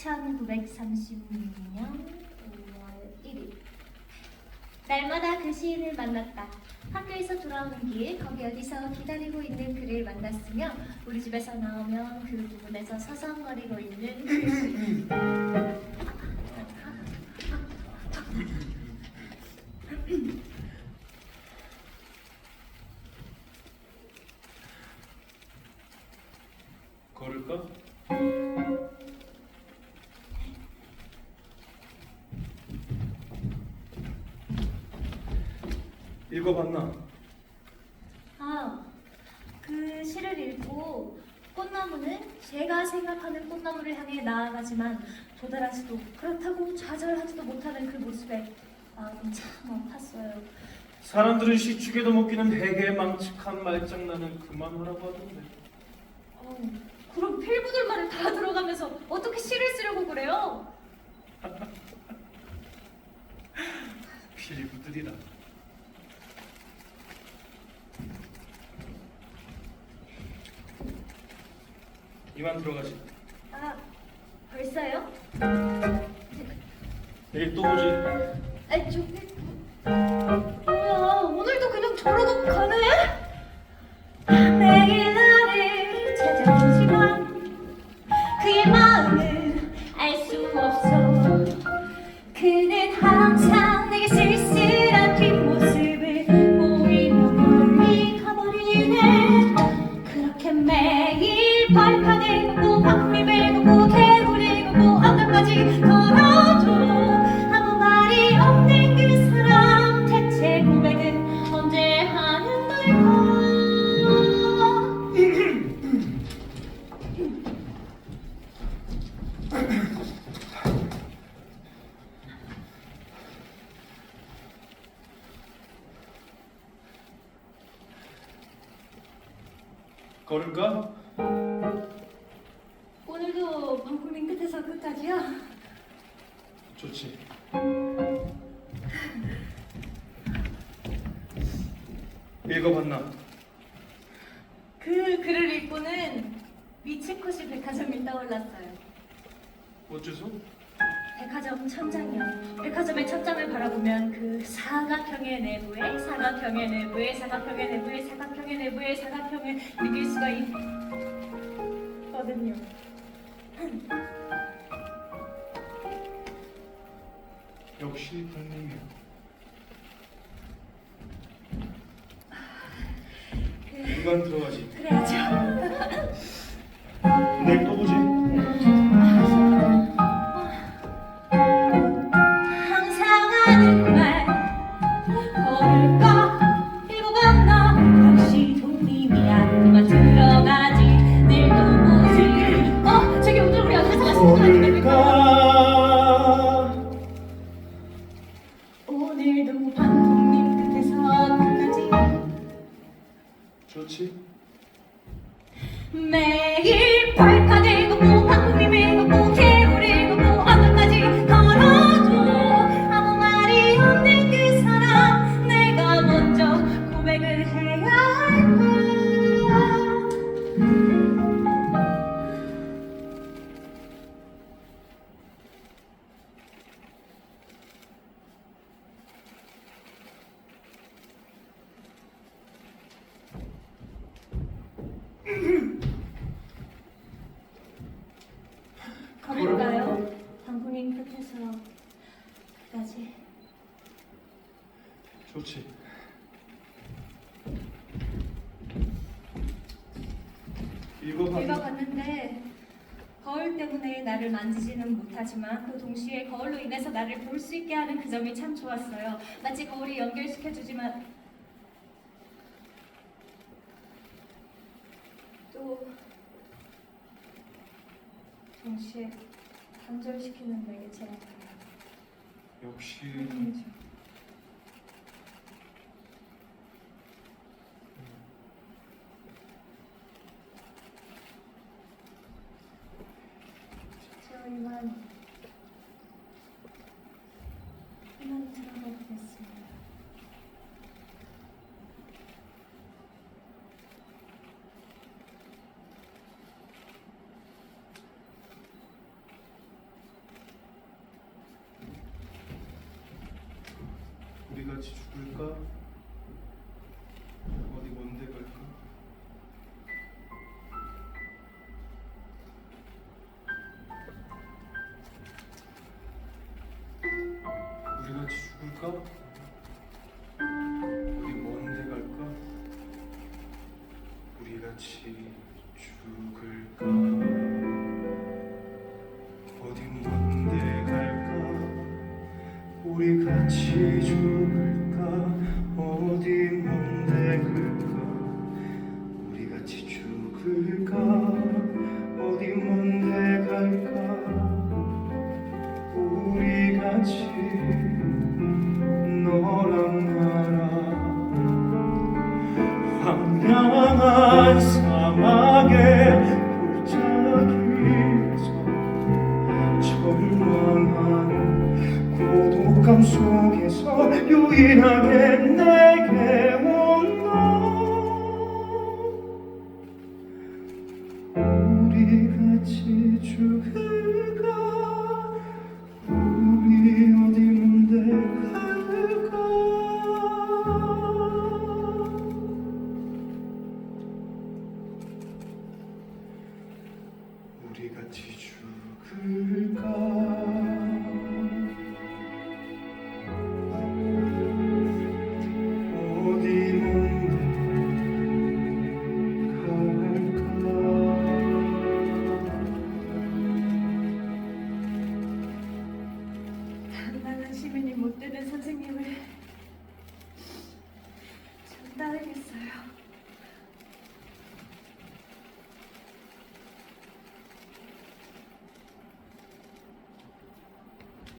1936년 5월 1일 날마다 그 시인을 만났다. 학교에서 돌아오는 길 거기 어디서 기다리고 있는 그를 만났으며 우리 집에서 나오면 그 부분에서 서성거리고 있는 그 시인. 걸을까? 읽어봤나? 아, 그 시를 읽고 꽃나무는 제가 생각하는 꽃나무를 향해 나아가지만 도달하지도 그렇다고 좌절하지도 못하는 그 모습에 마음이 참 아팠어요. 사람들은 시축에도 못 끼는 해괴 망측한 말장난은 그만하라고 하던데 어, 그럼 필부들 말을 다 들어가면서 어떻게 시를 쓰려고 그래요? 필부들이라 이만 들어가지 아, 벌써요? 내일 또 보지. 아, 저 걸을까? 오늘도 방구민 끝에서 끝까지야? 좋지 읽어봤나? 그 글을 읽고는 미치코시 백화점이 떠올랐어요. 어째서? 백화점 천장이요. 백화점의 천장을 바라보면 그 사각형의 내부에 사각형의 내부에 사각형의 내부에 사각형의 내부에 사각형을 느낄 수가 있거든요. 역시 당님이야 이만 들어가지 그래야죠. 내일 또 보지 좋지? 매일 발판 좋지? 읽어봤는데 거울 때문에 나를 만지지는 못하지만 그 동시에 거울로 인해서 나를 볼 수 있게 하는 그 점이 참 좋았어요. 마치 거울이 연결시켜 주지만 또 동시에 단절시키는 매개체라 역시 잠깐만 그만 들어가 보겠습니다. 우리 같이 죽을까? 죽을까? 어디 먼데 갈까? 우리 같이 죽을까? 어디 먼데 갈까? 우리 같이 죽을까? 어디 먼데 갈까? 우리 같이 죽을까? 어디 먼데 갈까? 우리 같이 황량한 사막의 골짜기에서 절망하는 고독감 속에서 유일하게 내 시민이 못 되는 선생님을 전달하겠어요.